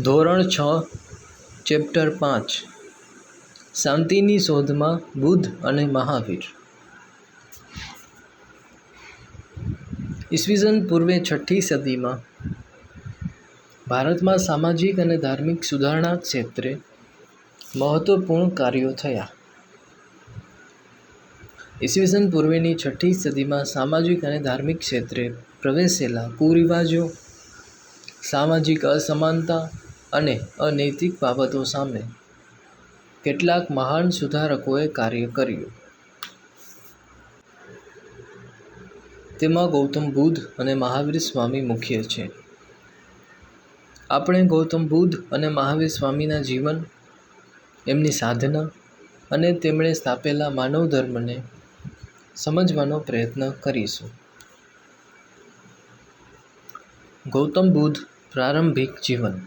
ધોરણ છ, ચેપ્ટર પાંચ. શાંતિની શોધમાં બુદ્ધ અને મહાવીર. ઈસવીસન પૂર્વે છઠ્ઠી સદીમાં ભારતમાં સામાજિક અને ધાર્મિક સુધારણા ક્ષેત્રે મહત્વપૂર્ણ કાર્યો થયા. ઈસવીસન પૂર્વેની છઠ્ઠી સદીમાં સામાજિક અને ધાર્મિક ક્ષેત્રે પ્રવેશેલા કુરિવાજો, સામાજિક અસમાનતા અને અનૈતિક બાબતો સામે કેટલાક મહાન સુધારકોએ કાર્ય કર્યું. તેમાં ગૌતમ બુદ્ધ અને મહાવીર સ્વામી મુખ્ય છે. આપણે ગૌતમ બુદ્ધ અને મહાવીર સ્વામીના જીવન, એમની સાધના અને તેમણે સ્થાપેલા માનવ ધર્મને સમજવાનો પ્રયત્ન કરીશું. ગૌતમ બુદ્ધ પ્રારંભિક જીવન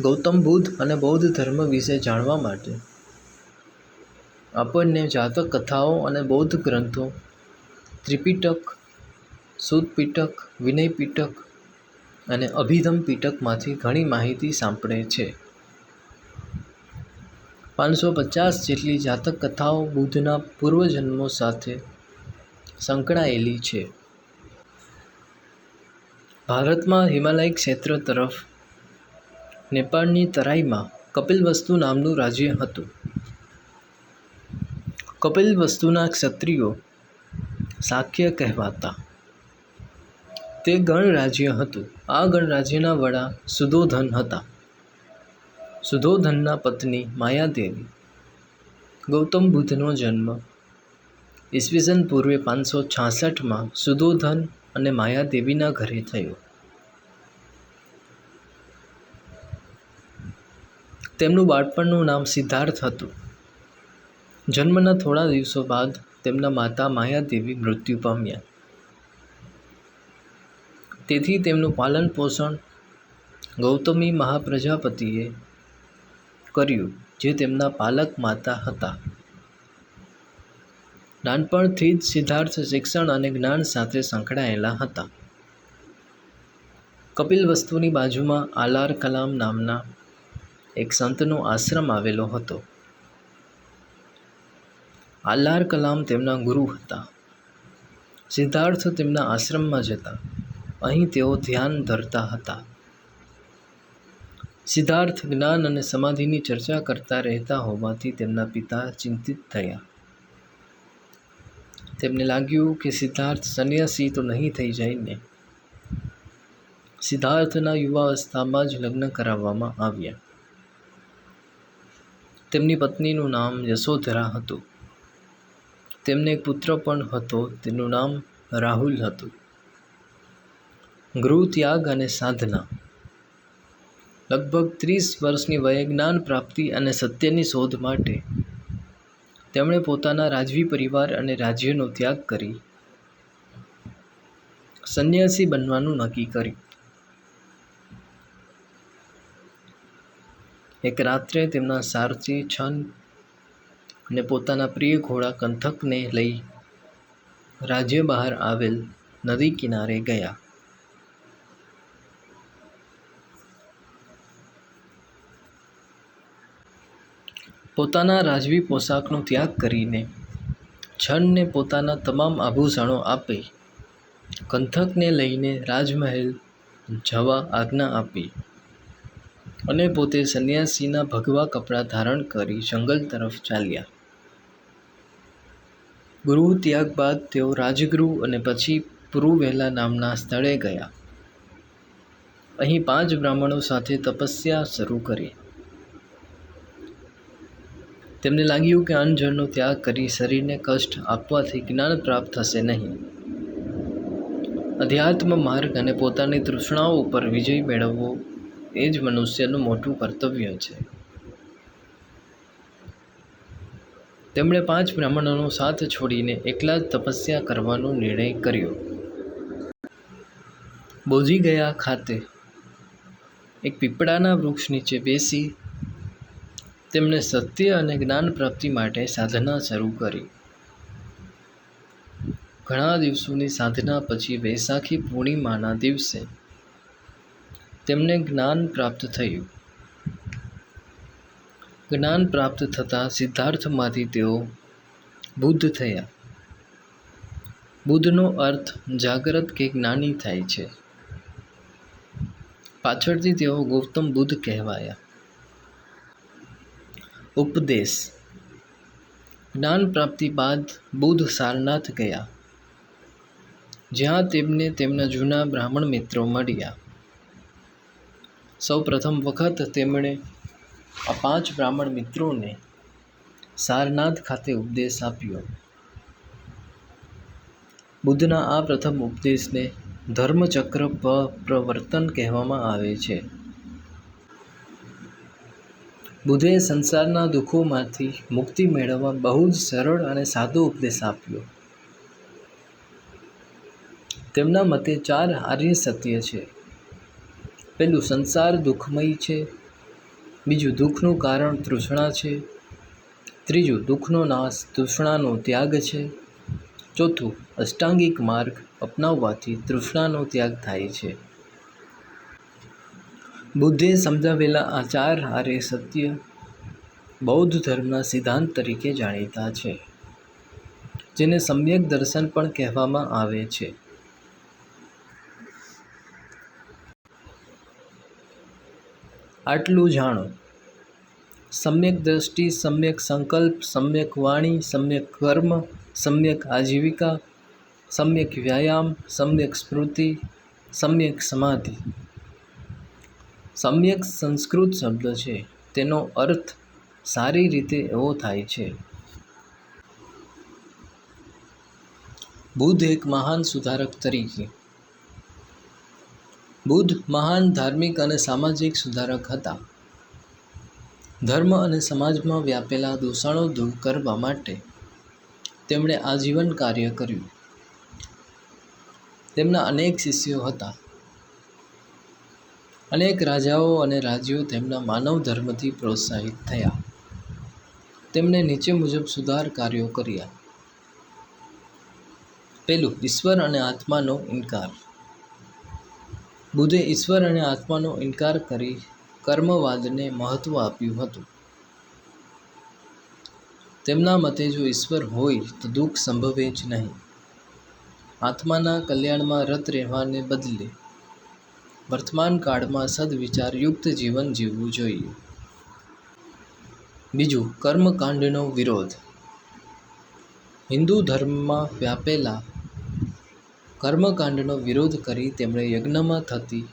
ગૌતમ બુદ્ધ અને બૌદ્ધ ધર્મ વિશે જાણવા માટે. આપણને જાતક કથાઓ અને બૌદ્ધ ગ્રંથો, ત્રિપિટક સુત પિટક વિનય પિટક અને અભિધમ પિટકમાંથી ઘણી માહિતી સાંપડે છે. પાંચસો પચાસ જેટલી જાતક કથાઓ બુદ્ધના પૂર્વજન્મો સાથે સંકળાયેલી છે. ભારતમાં હિમાલય ક્ષેત્ર તરફ નેપાળની તરાઈમાં કપિલવસ્તુ નામનું રાજ્ય હતું. કપિલવસ્તુના ક્ષત્રિયો શાક્ય કહેવાતા. તે ગણરાજ્ય હતું. આ ગણરાજ્યના વડા સુધોધન હતા. સુધોધનના પત્ની માયાદેવી. ગૌતમ બુદ્ધનો જન્મ ઈસવીસન પૂર્વે પાંચસો છાસઠમાં સુધોધન અને માયાદેવીના ઘરે થયો. તેમનું બાળપણનું નામ સિદ્ધાર્થ હતું. જન્મના થોડા દિવસો બાદ તેમના માતા માયાદેવી મૃત્યુ પામ્યા. તેથી તેમનું પાલન પોષણ ગૌતમી મહાપ્રજાપતિએ કર્યું, જે તેમના પાલક માતા હતા. નાનપણથી જ સિદ્ધાર્થ શિક્ષણ અને જ્ઞાન સાથે સંકળાયેલા હતા. કપિલ વસ્તુની બાજુમાં આલાર કલામ નામના એક સંતનો આશ્રમ આવેલો હતો. આલ્લાર કલામ તેમના ગુરુ હતા. સિદ્ધાર્થ તેમના આશ્રમમાં જતા. અહીં તેઓ ધ્યાન ધરતા હતા. સિદ્ધાર્થ જ્ઞાન અને સમાધિની ચર્ચા કરતા રહેતા હોવાથી તેમના પિતા ચિંતિત થયા. તેમને લાગ્યું કે સિદ્ધાર્થ સંન્યાસી તો નહીં થઈ જાય ને સિદ્ધાર્થના યુવાવસ્થામાં જ લગ્ન કરાવવામાં આવ્યા. તેમની પત્નીનું નામ યશોધરા હતું. તેમને એક પુત્ર પણ હતો, તેનું નામ રાહુલ હતું. ગૃહ ત્યાગ અને સાધના. લગભગ ત્રીસ વર્ષની વયે જ્ઞાન પ્રાપ્તિ અને સત્યની શોધ માટે તેમણે પોતાના રાજવી પરિવાર અને રાજ્યનો ત્યાગ કરી. સંન્યાસી બનવાનું નક્કી કર્યું. એક રાત્રે તેમના સારથી છન અને પોતાના પ્રિય ઘોડા કંથકને લઈ રાજ્ય બહાર આવેલ નદી કિનારે ગયા. પોતાના રાજવી પોશાકનો ત્યાગ કરીને છનને પોતાના તમામ આભૂષણો આપી કંથકને લઈને રાજમહેલ જવા આજ્ઞા આપી. અને પોતે સંન્યાસીના ભગવા કપડાં ધારણ કરી જંગલ તરફ ચાલ્યા. ગુરુ ત્યાગ બાદ તેઓ રાજગુરુ અને પછી પુરુવેલા નામના સ્થળે ગયા. અહીં પાંચ બ્રાહ્મણો સાથે તપસ્યા શરૂ કરી. તેમને લાગ્યું કે અન્નજળનો ત્યાગ કરી શરીરને કષ્ટ આપવાથી જ્ઞાન પ્રાપ્ત થશે નહીં. અધ્યાત્મ માર્ગ અને પોતાની તૃષ્ણાઓ ઉપર વિજય મેળવવો એ જ મનુષ્યનું મોટું કર્તવ્ય છે. તેમણે પાંચ બ્રાહ્મણોનો સાથ છોડીને એકલા જ તપસ્યા કરવાનો નિર્ણય કર્યો. બોજી ગયા ખાતે એક પીપળાના વૃક્ષ નીચે બેસી તેમણે સત્ય અને જ્ઞાન પ્રાપ્તિ માટે સાધના શરૂ કરી. ઘણા દિવસોની સાધના પછી વૈશાખી પૂર્ણિમાના દિવસે તેમને જ્ઞાન પ્રાપ્ત થયું. જ્ઞાન પ્રાપ્ત થતાં સિદ્ધાર્થમાંથી તેઓ બુદ્ધ થયા. બુદ્ધનો અર્થ જાગ્રત કે જ્ઞાની થાય છે. પાછળથી તેઓ ગૌતમ બુદ્ધ કહેવાયા. ઉપદેશ. જ્ઞાન પ્રાપ્તિ બાદ બુદ્ધ સારનાથ ગયા. જ્યાં તેમને તેમના જૂના બ્રાહ્મણ મિત્રો મળ્યા. સૌ પ્રથમ વખત તેમણે આ પાંચ બ્રાહ્મણ મિત્રોને સારનાથ ખાતે ઉપદેશ આપ્યો. બુદ્ધના આ પ્રથમ ઉપદેશને ધર્મચક્ર પ્રવર્તન કહેવામાં આવે છે. બુદ્ધે સંસારના દુઃખોમાંથી મુક્તિ મેળવવા બહુ જ સરળ અને સાદો ઉપદેશ આપ્યો. તેમના મતે ચાર આર્ય સત્ય છે. પહેલું સંસાર દુઃખમય છે, બીજું દુઃખનું કારણ તૃષ્ણા છે, ત્રીજું દુઃખનો નાશ તૃષ્ણાનો ત્યાગ છે, ચોથું અષ્ટાંગિક માર્ગ અપનાવવાથી તૃષ્ણાનો ત્યાગ થાય છે. બુદ્ધે સમજાવેલા આ ચાર હારે સત્ય બૌદ્ધ ધર્મના સિદ્ધાંત તરીકે જાણીતા છે, જેને સમ્યક દર્શન પણ કહેવામાં આવે છે. આટલું જાણો. સમ્યક દ્રષ્ટિ, સમ્યક સંકલ્પ, સમ્યક વાણી, સમ્યક કર્મ, સમ્યક આજીવિકા, સમ્યક વ્યાયામ, સમ્યક સ્મૃતિ, સમ્યક સમાધિ. સમ્યક સંસ્કૃત શબ્દ છે. તેનો અર્થ સારી રીતે એવો થાય છે. બુદ્ધ એક મહાન સુધારક તરીકે બુદ્ધ મહાન ધાર્મિક અને સામાજિક સુધારક હતા. ધર્મ અને સમાજમાં વ્યાપેલા દૂષણો દૂર કરવા માટે તેમણે આજીવન કાર્ય કર્યું. તેમના અનેક શિષ્યો હતા. અનેક રાજાઓ અને રાજ્યો તેમના માનવ ધર્મથી પ્રોત્સાહિત થયા. તેમણે નીચે મુજબ સુધાર કાર્યો કર્યા. પેલું, ઈશ્વર અને આત્માનો ઇનકાર. બુદ્ધે ઈશ્વર અને આત્માનો ઇનકાર કરી કર્મવાદને મહત્વ આપ્યું હતું. તેમના મતે જો ઈશ્વર હોય તો દુઃખ સંભવે જ નહીં. આત્માના કલ્યાણમાં રત રહેવાને બદલે વર્તમાન કાળમાં સદવિચારયુક્ત જીવન જીવવું જોઈએ. બીજું, કર્મકાંડનો વિરોધ. હિન્દુ ધર્મમાં વ્યાપેલા કર્મકાંડનો વિરોધ કરી તેમણે યજ્ઞમાં થતી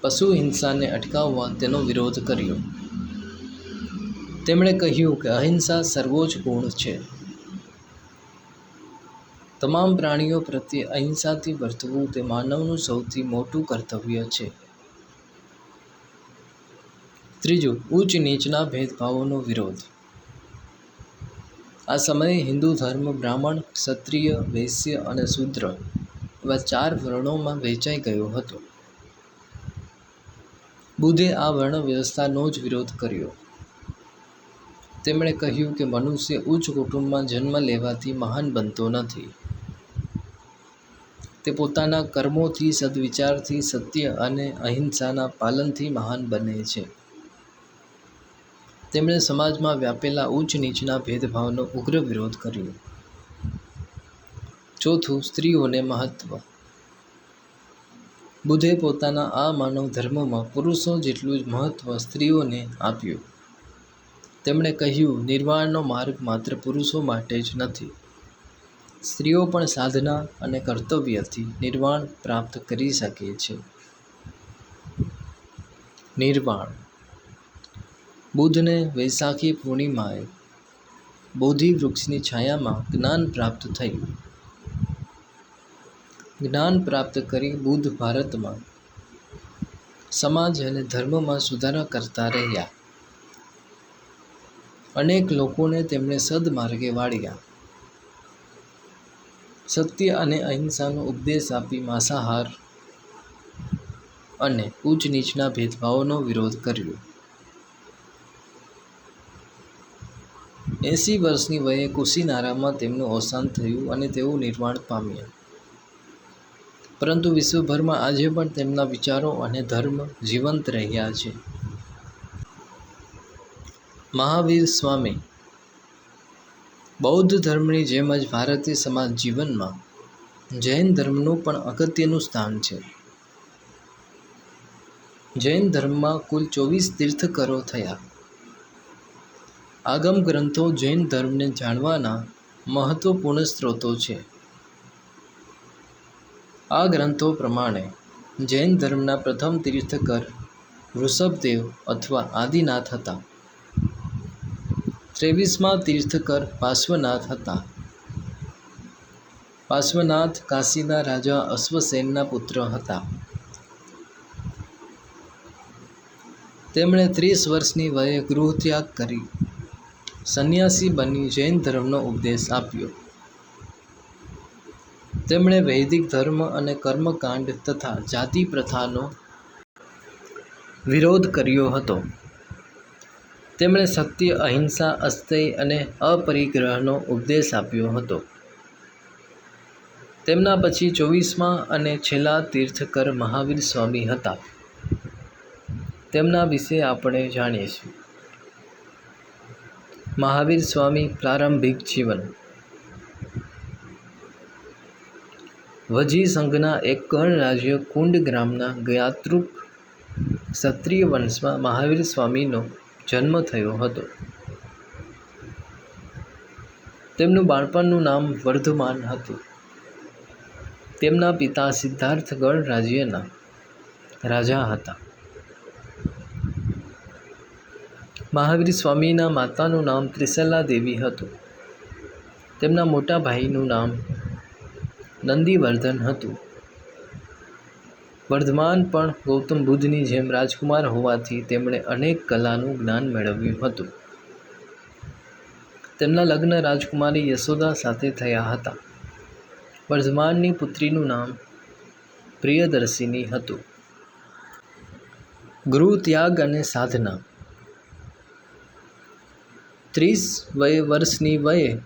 પશુ હિંસાને અટકાવવા તેનો વિરોધ કર્યો. તેમણે કહ્યું કે અહિંસા સર્વોચ્ચ ગુણ છે. તમામ પ્રાણીઓ પ્રત્યે અહિંસાથી વર્તવું તે માનવનું સૌથી મોટું કર્તવ્ય છે. ત્રીજું, ઉચ્ચ નીચના ભેદભાવોનો વિરોધ. આ સમયે હિન્દુ ધર્મ, બ્રાહ્મણ, ક્ષત્રિય, વૈશ્ય અને શૂદ્ર એવા ચાર વર્ણોમાં વહેંચાઈ ગયો હતો. બુદ્ધે આ વર્ણ વ્યવસ્થાનો જ વિરોધ કર્યો. તેમણે કહ્યું કે મનુષ્ય ઉચ્ચ કુટુંબમાં જન્મ લેવાથી મહાન બનતો નથી. તે પોતાના કર્મોથી, સદવિચારથી, સત્ય અને અહિંસાના પાલનથી મહાન બને છે. તેમણે સમાજમાં વ્યાપેલા ઉચ્ચ નીચના ભેદભાવનો ઉગ્ર વિરોધ કર્યો. ચોથું, સ્ત્રીઓને મહત્વ. બુદ્ધે પોતાના આ માનવ ધર્મમાં પુરુષો જેટલું જ મહત્વ સ્ત્રીઓને આપ્યું. તેમણે કહ્યું, નિર્વાણનો માર્ગ માત્ર પુરુષો માટે જ નથી. સ્ત્રીઓ પણ સાધના અને કર્તવ્યથી નિર્વાણ પ્રાપ્ત કરી શકે છે. નિર્વાણ. બુદ્ધને વૈશાખી પૂર્ણિમાએ બોધિ વૃક્ષની છાયામાં જ્ઞાન પ્રાપ્ત થયું. જ્ઞાન પ્રાપ્ત કરી બુદ્ધ ભારતમાં સમાજ અને ધર્મમાં સુધારા કરતા રહ્યા. અનેક લોકોને તેમણે સદમાર્ગે વાળ્યા. સત્ય અને અહિંસાનો ઉપદેશ આપી માંસાહાર અને ઉચ્ચ નીચના ભેદભાવનો વિરોધ કર્યો. એંસી વર્ષની વયે કુશીનારામાં તેમનું અવસાન થયું અને તેઓ નિર્વાણ પામ્યા. પરંતુ વિશ્વભરમાં આજે પણ તેમના વિચારો અને ધર્મ જીવંત રહ્યા છે. મહાવીર સ્વામી. બૌદ્ધ ધર્મની જેમ જ ભારતીય સમાજ જીવનમાં જૈન ધર્મનું પણ અગત્યનું સ્થાન છે. જૈન ધર્મમાં કુલ ચોવીસ તીર્થકરો થયા. આગમ ગ્રંથો જૈન ધર્મને જાણવાના મહત્વપૂર્ણ સ્ત્રોતો છે. આ ગ્રંથો પ્રમાણે જૈન ધર્મના પ્રથમ તીર્થકર વૃષભદેવ અથવા આદિનાથ હતા. ત્રેવીસમા તીર્થકર પાર્શ્વનાથ હતા. પાર્શ્વનાથ કાશીના રાજા અશ્વસેનના પુત્ર હતા. તેમણે ત્રીસ વર્ષની વયે ગૃહત્યાગ કરી. સંન્યાસી બની જૈન ધર્મનો ઉપદેશ આપ્યો. તેમણે વૈદિક ધર્મ અને કર્મકાંડ તથા જાતિ પ્રથાનો વિરોધ કર્યો હતો. તેમણે સત્ય, અહિંસા અસ્તેય અને અપરિગ્રહનો ઉપદેશ આપ્યો હતો. તેમના પછી ચોવીસમાં અને છેલ્લા તીર્થકર મહાવીર સ્વામી હતા. તેમના વિશે આપણે જાણીશું. મહાવીર સ્વામી પ્રારંભિક જીવન. વજી સંઘના એક ગણ રાજ્ય કુંડ ગ્રામના ગયાતૃપ ક્ષત્રિય વંશમાં મહાવીર સ્વામીનો જન્મ થયો હતો. તેમનું બાળપણનું નામ વર્ધમાન હતું. તેમના પિતા સિદ્ધાર્થ ગણ રાજ્યના રાજા હતા. મહાવીર સ્વામીના માતાનું નામ ત્રિશલા દેવી હતું. તેમના મોટા ભાઈનું નામ નંદીવર્ધન હતું. વર્ધમાન પણ ગૌતમ બુદ્ધની જેમ રાજકુમાર હોવાથી તેમણે અનેક કલાનું જ્ઞાન મેળવ્યું હતું. તેમના લગ્ન રાજકુમારી યશોદા સાથે થયા હતા. વર્ધમાનની પુત્રીનું નામ પ્રિયદર્શિની હતું. ગૃહ ત્યાગ અને સાધના. ત્રીસ વય વર્ષની વયે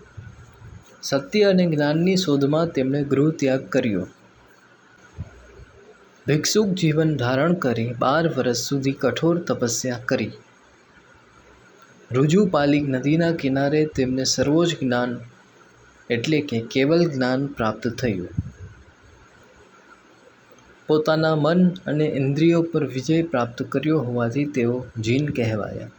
સત્ય અને જ્ઞાનની શોધમાં તેમણે ગૃહ ત્યાગ કર્યો. ભિક્ષુક જીવન ધારણ કરી બાર વર્ષ સુધી કઠોર તપસ્યા કરી. રુજુપાલિક નદીના કિનારે તેમને સર્વોચ્ચ જ્ઞાન એટલે કે કેવલ જ્ઞાન પ્રાપ્ત થયું. પોતાના મન અને ઇન્દ્રિયો પર વિજય પ્રાપ્ત કર્યો હોવાથી તેઓ જીન કહેવાયા.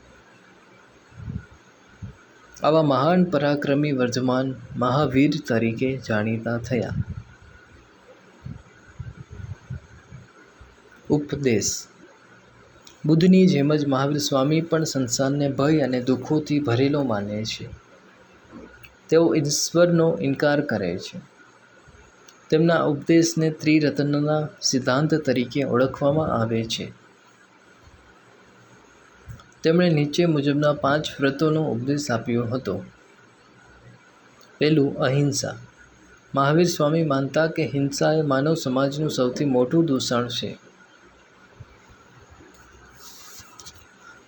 આવા મહાન પરાક્રમી વર્ધમાન મહાવીર તરીકે જાણીતા થયા. ઉપદેશ. બુદ્ધની જેમ જ મહાવીર સ્વામી પણ સંસારને ભય અને દુઃખોથી ભરેલો માને છે. તેઓ ઈશ્વરનો ઇનકાર કરે છે. તેમના ઉપદેશને ત્રિરત્નના સિદ્ધાંત તરીકે ઓળખવામાં આવે છે. તેમણે નીચે મુજબના પાંચ વ્રતોનો ઉપદેશ આપ્યો હતો. પહેલું, અહિંસા. મહાવીર સ્વામી માનતા કે હિંસા એ માનવ સમાજનું સૌથી મોટું દૂષણ છે.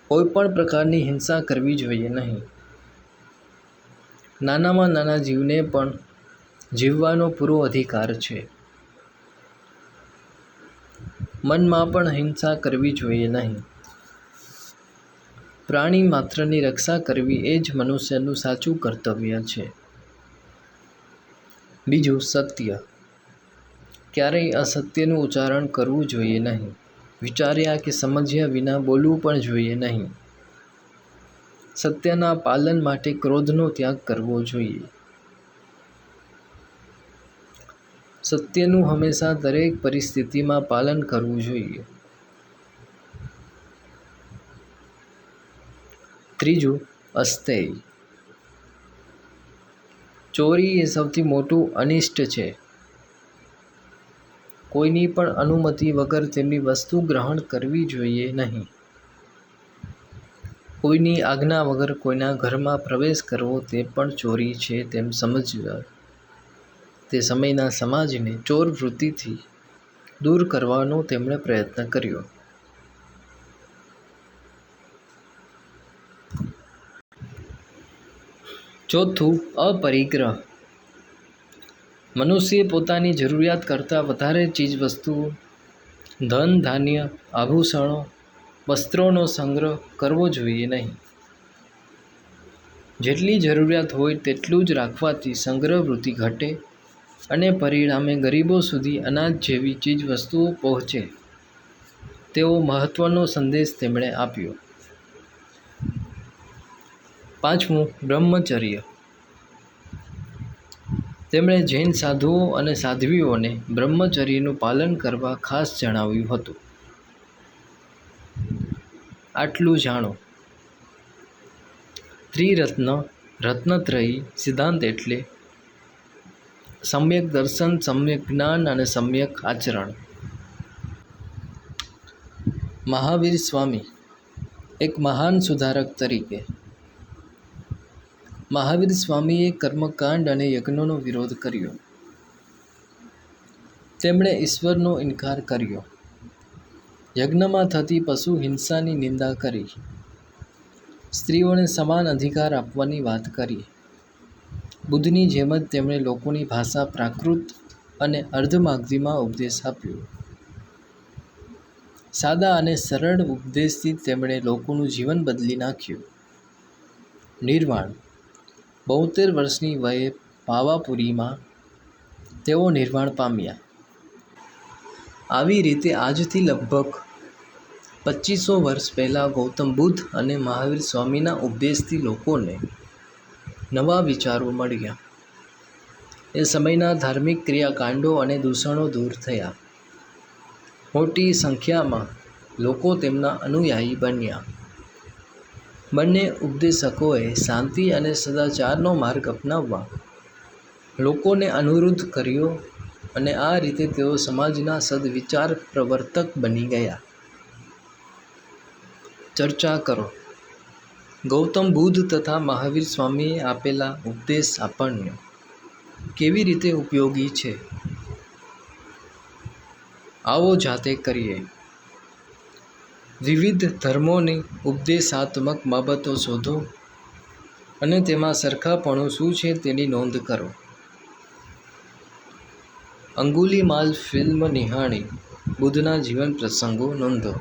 કોઈ પણ પ્રકારની હિંસા કરવી જોઈએ નહીં. નાનામાં નાના જીવને પણ જીવવાનો પૂરો અધિકાર છે. મનમાં પણ હિંસા કરવી જોઈએ નહીં. પ્રાણી માત્રની રક્ષા કરવી એ જ મનુષ્યનું સાચું કર્તવ્ય છે. બીજું, સત્ય. ક્યારેય અસત્યનું ઉચ્ચારણ કરવું જોઈએ નહીં. વિચાર્યા કે સમજ્યા વિના બોલવું પણ જોઈએ નહીં. સત્યના પાલન માટે ક્રોધનો ત્યાગ કરવો જોઈએ. સત્યનું હંમેશા દરેક પરિસ્થિતિમાં પાલન કરવું જોઈએ. ત્રીજું અસ્તેય. ચોરી એ સૌથી મોટું અનિષ્ટ છે. કોઈની પણ અનુમતિ વગર તેમની વસ્તુ ગ્રહણ કરવી જોઈએ નહીં. કોઈની આજ્ઞા વગર કોઈના ઘરમાં પ્રવેશ કરવો તે પણ ચોરી છે તેમ સમજવા. તે સમયના સમાજને ચોર વૃત્તિથી દૂર કરવાનો તેમણે પ્રયત્ન કર્યો. ચોથું, અપરિગ્રહ. મનુષ્ય પોતાની જરૂરિયાત કરતાં વધારે ચીજવસ્તુઓ ધન, ધાન્ય, આભૂષણો, વસ્ત્રોનો સંગ્રહ કરવો જોઈએ નહીં. જેટલી જરૂરિયાત હોય તેટલું જ રાખવાથી સંગ્રહ વૃત્તિ ઘટે અને પરિણામે ગરીબો સુધી અનાજ જેવી ચીજવસ્તુઓ પહોંચે. તેવો મહત્ત્વનો સંદેશ તેમણે આપ્યો. પાંચમું બ્રહ્મચર્ય. તેમણે જૈન સાધુઓ અને સાધ્વીઓને બ્રહ્મચર્યનું પાલન કરવા ખાસ જણાવ્યું હતું. આટલું જાણો. ત્રિરત્ન, રત્નત્રયી, સિદ્ધાંત એટલે સમ્યક દર્શન, સમ્યક જ્ઞાન અને સમ્યક આચરણ. મહાવીર સ્વામી, એક મહાન સુધારક તરીકે મહાવીર સ્વામીએ કર્મકાંડ અને યજ્ઞનો વિરોધ કર્યો. તેમણે ઈશ્વરનો ઇનકાર કર્યો. યજ્ઞમાં થતી પશુ હિંસાની નિંદા કરી. સ્ત્રીઓને સમાન અધિકાર આપવાની વાત કરી. બુદ્ધની જેમ જ તેમણે લોકોની ભાષા પ્રાકૃત અને અર્ધમાગધીમાં ઉપદેશ આપ્યો. સાદા અને સરળ ઉપદેશથી તેમણે લોકોનું જીવન બદલી નાખ્યું. નિર્વાણ બોતેર વર્ષની વયે પાવાપુરીમાં તેઓ નિર્વાણ પામ્યા. આવી રીતે આજથી લગભગ પચીસો વર્ષ પહેલાં ગૌતમ બુદ્ધ અને મહાવીર સ્વામીના ઉપદેશથી લોકોને નવા વિચારો મળ્યા. એ સમયના ધાર્મિક ક્રિયાકાંડો અને દૂષણો દૂર થયા. મોટી સંખ્યામાં લોકો તેમના અનુયાયી બન્યા. બંને ઉપદેશકોએ શાંતિ અને સદાચારનો માર્ગ અપનાવવા લોકોને અનુરોધ કર્યો અને આ રીતે તેઓ સમાજના સદવિચાર પ્રવર્તક બની ગયા. ચર્ચા કરો. ગૌતમ બુદ્ધ તથા મહાવીર સ્વામીએ આપેલા ઉપદેશ આપણને કેવી રીતે ઉપયોગી છે? આવો જાતે કરીએ. વિવિધ ધર્મોની ઉપદેશાત્મક બાબતો શોધો અને તેમાં સરખાપણું શું છે તેની નોંધ કરો. અંગુલીમાલ ફિલ્મ નિહાળી બુદ્ધના જીવન પ્રસંગો નોંધો.